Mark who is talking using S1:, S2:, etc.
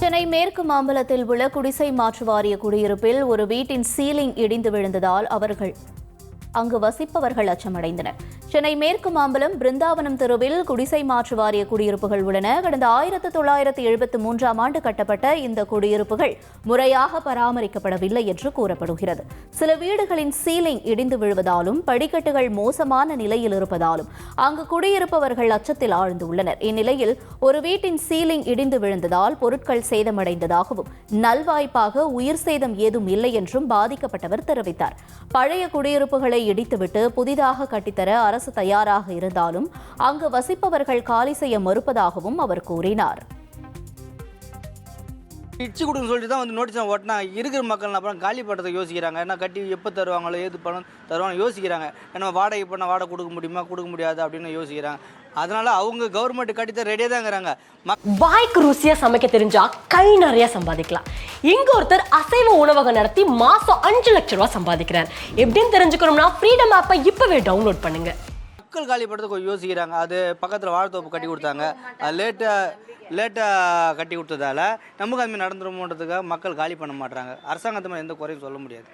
S1: சென்னை மேற்கு மாம்பலத்தில் உள்ள குடிசை மாற்று வாரிய குடியிருப்பில் ஒரு வீட்டின் சீலிங் இடிந்து விழுந்ததால் அவர்கள் அங்கு வசிப்பவர்கள் அச்சமடைந்தனர். சென்னை மேற்கு மாம்பலம் பிருந்தாவனம் தெருவில் குடிசை மாற்று வாரிய குடியிருப்புகள் உள்ளன. கடந்த ஆயிரத்து தொள்ளாயிரத்து எழுபத்து மூன்றாம் ஆண்டு கட்டப்பட்ட இந்த குடியிருப்புகள் முறையாக பராமரிக்கப்படவில்லை என்று கூறப்படுகிறது. சில வீடுகளின் சீலிங் இடிந்து விழுவதாலும் படிக்கட்டுகள் மோசமான நிலையில் இருப்பதாலும் அங்கு குடியிருப்பவர்கள் அச்சத்தில் ஆழ்ந்துள்ளனர். இந்நிலையில் ஒரு வீட்டின் சீலிங் இடிந்து விழுந்ததால் பொருட்கள் சேதமடைந்ததாகவும் நல்வாய்ப்பாக உயிர் சேதம் ஏதும் இல்லை என்றும் பாதிக்கப்பட்டவர் தெரிவித்தார். பழைய குடியிருப்புகளை இடித்துவிட்டு புதிதாக கட்டித்தர அரசு தயாராக இருந்தாலும் அங்கு வசிப்பவர்கள் காலி செய்ய மறுப்பதாகவும் அவர் கூறினார்.
S2: இடிச்சு கொடுன்னு சொல்லிட்டு தான் வந்து நோட்டீஸ் ஓட்டினா இருக்கிற மக்கள் அப்புறம் காலி பண்ணுறதுக்கு யோசிக்கிறாங்க. ஏன்னா கட்டி எப்போ தருவாங்களோ ஏது பணம் தருவாங்க யோசிக்கிறாங்க. ஏன்னா வாடகை பண்ணால் வாடகை கொடுக்க முடியுமா கொடுக்க முடியாது அப்படின்னு யோசிக்கிறாங்க. அதனால அவங்க கவர்மெண்ட் கட்டித்த ரெடியாக தான் இருக்கிறாங்க. மக்
S3: வாய்க்கு ருசியா சமைக்க தெரிஞ்சா கை நிறைய சம்பாதிக்கலாம். இங்க ஒருத்தர் அசைவ உணவகம் நடத்தி மாசம் அஞ்சு லட்ச ரூபாய் சம்பாதிக்கிறார். எப்படின்னு தெரிஞ்சுக்கணும்னா ஃப்ரீடம் ஆப்பை இப்பவே டவுன்லோட் பண்ணுங்க.
S2: மக்கள் காலி கொஞ்சம் யோசிக்கிறாங்க. அது பக்கத்தில் வாழைத்தோப்பு கட்டி கொடுத்தாங்க. அது லேட்டாக லேட்டாக கட்டி கொடுத்ததால நமக்கு அதுமாதிரி நடந்துருமோன்றதுக்காக மக்கள் காலி பண்ண மாட்றாங்க. அரசாங்கத்து மேலே எந்த குறையும் சொல்ல முடியாது.